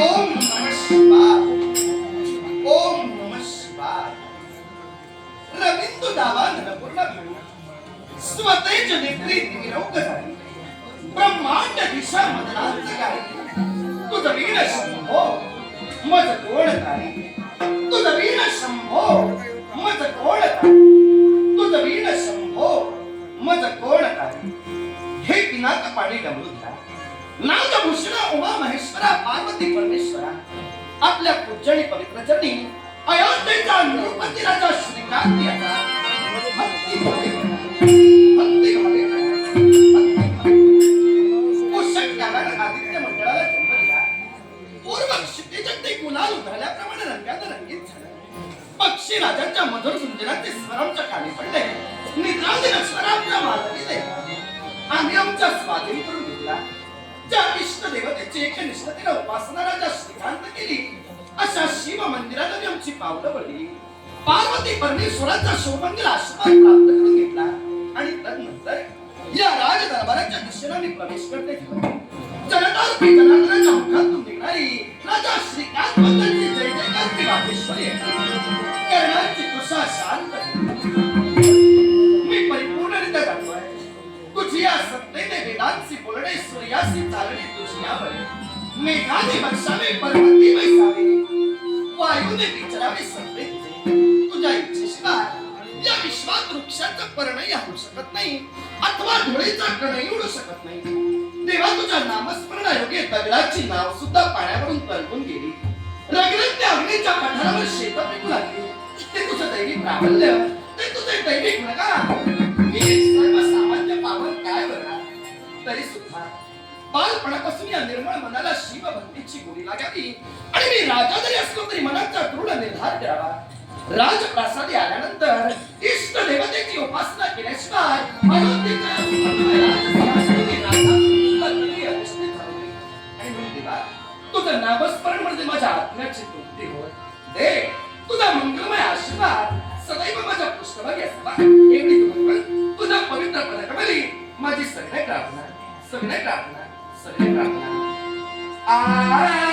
ओम नमः शिवाय। ओम नमः शिवाय। रविंदू दावा नरपूर्ण भिडू स्वतेज नेत्री निरौक झाली ब्रह्मांड दिशा मदनांत शंभो मज कोण काय तुझ वीण शंभो मज शंभो मज हे पिनाक पाणी डमरू घ्या नागभूषणा उमा महेश पार्वती परमेश्वरा. आपल्या पूजनी पवित्र चटी अयोध्येचा नृपती श्रीकांत याचा. भक्ती भक्ती भावे. आदित्य मंडळाला जन्म दिला. पूर्व ते गुलाल उधळल्याप्रमाणे रंगात रंगीत झालं. पक्षी राजाच्या मधुर गुंजनाचे स्वरांच्या खाली पडले. निद्राधीन स्वरांच्या मालकी आम्ही आमच्या स्वाधीन करून घेतला. ज्या इष्ट देवतेची एक निष्ठ आवडवली पार्वती परमेश्वराचा शोभंगीर आशीर्वाद प्राप्त करून घेतला. आणि तदनंतर या राज दरबाराच्या दिशेने प्रवेश करते. जनतारूपी जनार्दनाच्या मुखातून निघणारी राजा श्रीकांत बद्दलची जय जयकार ती रामेश्वरी कर्णांची कृषा शांत मी परिपूर्णरित्या जाणतोय तुझी या सत्तेने वेदांची बोलणे सूर्याशी चालणे तुझी यावर मेघाने वर्षावे पर्वती वैसावे वायूने विचरावे तुझ्या इच्छेशिवाय या विश्वात वृक्षाचा पर्णही होऊ शकत नाही अथवा धुळीचा कणही उडू शकत नाही देवा तुझ्या नामस्मरण योगे दगडाची नाव सुद्धा पाण्यावरून तरंगून गेली रगरत्या अग्नीच्या पठारावर शेत पिकू लागली ते तुझं दैवी प्राबल्य ते तुझे दैवी गुणगान मी सर्वसामान्य पावन काय बरणार तरी सुद्धा बालपणापासून या निर्मळ मनाला शिवभक्तीची गोडी लागावी आणि मी राजा जरी असलो तरी मनाचा दृढ निर्धार करावा. राजप्रासादी आल्यानंतर इष्ट देवतेची उपासना केल्याशिवाय तुझं नामस्मरण म्हणजे माझ्या आत्म्याची तृप्ती होय दे तुझा मंगलमय आशीर्वाद सदैव माझ्या पृष्ठभागी असावा. एवढी तुझा पवित्र पदकमली माझी सगळ्या प्रार्थना सगळ्या प्रार्थना सगळ्या प्रार्थना. आ